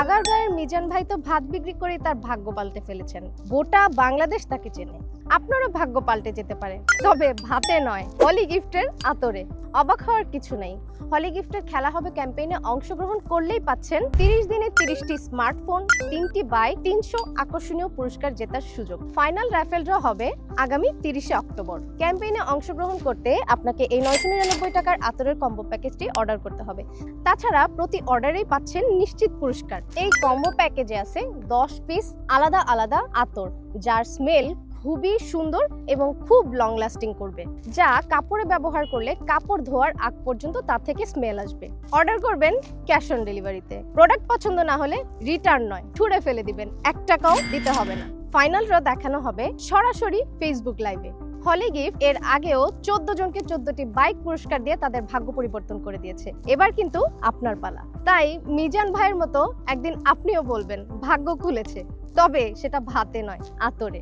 আগারগাঁয়ের মিজান ভাই তো ভাত বিক্রি করেই তার ভাগ্য পাল্টে ফেলেছেন। গোটা বাংলাদেশ তাকে চেনে। আপনারও ভাগ্য পাল্টে যেতে পারে। তবে ভাতে নয়, হলি গিফটের আতরে। অবাক হওয়ার কিছু নেই। হলি গিফটের খেলা হবে ক্যাম্পেইনে অংশগ্রহণ করলেই পাচ্ছেন তিরিশ দিনে তিরিশটি স্মার্টফোন, তিনটি বাইক, তিনশো আকর্ষণীয় পুরস্কার জেতার সুযোগ। ফাইনাল র্যাফেল ড্র হবে আগামী তিরিশে অক্টোবর। ক্যাম্পেইনে অংশগ্রহণ করতে আপনাকে এই নয়শো নিরানব্বই টাকার আতরের কম্বো প্যাকেজটি অর্ডার করতে হবে। তাছাড়া প্রতি অর্ডারেই পাচ্ছেন নিশ্চিত পুরস্কার। এই কম্বো প্যাকেজে আছে দশ পিস আলাদা আলাদা আতর, যার স্মেল খুবই সুন্দর এবং খুব লং লাস্টিং করবে, যা কাপড়ে ব্যবহার করলে কাপড় ধোয়ার আগ পর্যন্ত তার থেকে স্মেল আসবে। অর্ডার করবেন ক্যাশ অন ডেলিভারিতে প্রোডাক্ট পছন্দ না হলে রিটার্ন নয়, ছুঁড়ে ফেলে দিবেন। এক টাকাও দিতে হবে না। ফাইনাল ড্র দেখানো হবে সরাসরি ফেসবুক লাইভে হলি গিফট এর আগেও চোদ্দ জনকে চোদ্দটি বাইক পুরস্কার দিয়ে তাদের ভাগ্য পরিবর্তন করে দিয়েছে। এবার কিন্তু আপনার পালা। তাই মিজান ভাইয়ের মতো একদিন আপনিও বলবেন, ভাগ্য খুলেছে। তবে সেটা ভাতে নয়, আতরে।